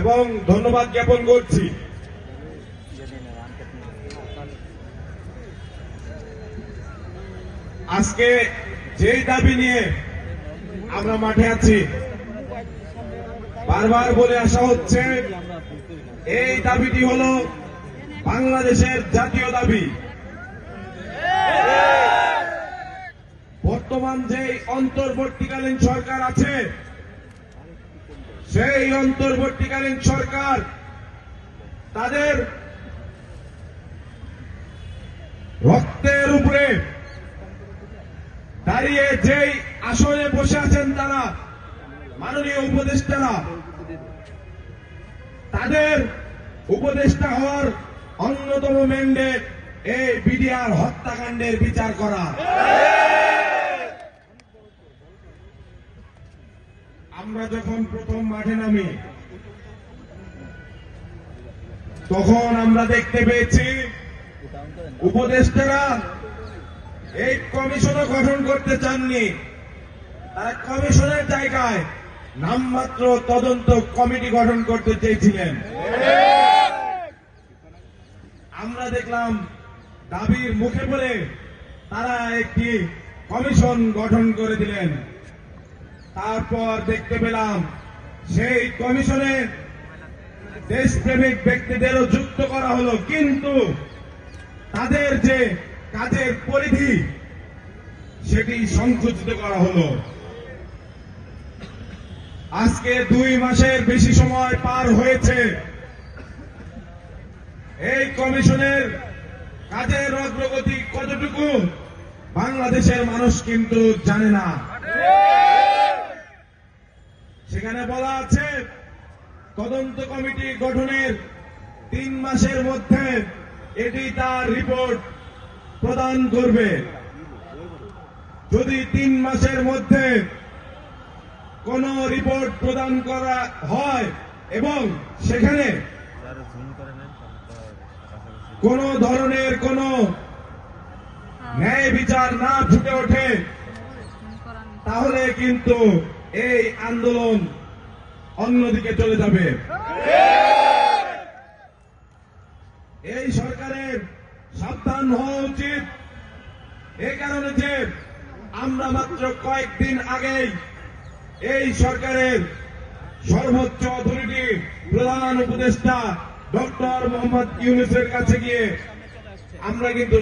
এবং ধন্যবাদ জ্ঞাপন করছি। আজকে যেই দাবি নিয়ে আমরা মাঠে আছি, বারবার বলে আসা হচ্ছে, এই দাবিটি হল বাংলাদেশের জাতীয় দাবি। বর্তমান যে অন্তর্বর্তীকালীন সরকার আছে সেই অন্তর্বর্তীকালীন সরকার তাদের রক্তের উপরে দাঁড়িয়ে যেই আসনে বসে আছেন তারা, মাননীয় উপদেষ্টারা, তাদের উপদেষ্টা হওয়ার অন্যতম ম্যান্ডেট এই বিডিআর হত্যাকাণ্ডের বিচার করা। আমরা যখন প্রথম মাঠে নামি, তখন আমরা দেখতে পেয়েছি উপদেষ্টারা এই কমিশনও গঠন করতে চাননি। তারা কমিশনের জায়গায় নামমাত্র তদন্ত কমিটি গঠন করতে চেয়েছিলেন। আমরা দেখলাম দাবির মুখে পড়ে তারা একটি কমিশন গঠন করে দিলেন। তারপর দেখতে পেলাম সেই কমিশনে দেশপ্রেমিক ব্যক্তিদেরও যুক্ত করা হলো। কিন্তু তাদের যে কাজের পরিধি, সেটি সংকুচিত করা হলো। আজকে দুই মাসের বেশি সময় পার হয়েছে। এই কমিশনের কাজের অগ্রগতি কতটুকু, বাংলাদেশের মানুষ কিন্তু জানে না। সেখানে বলা আছে, তদন্ত কমিটি গঠনের তিন মাসের মধ্যে এটি তার রিপোর্ট প্রদান করবে। যদি তিন মাসের মধ্যে কোন রিপোর্ট প্রদান করা হয় এবং সেখানে কোন ধরনের কোন ন্যায় বিচার না ফুটে ওঠে, তাহলে কিন্তু এই আন্দোলন অন্যদিকে চলে যাবে। এই সরকারের সাবধান হওয়া উচিত। এই কারণে যে আমরা মাত্র কয়েকদিন আগেই এই সরকারের সর্বোচ্চ অথরিটি প্রধান উপদেষ্টা ডক্টর মোহাম্মদ ইউনুসের কাছে গিয়ে আমরা কিন্তু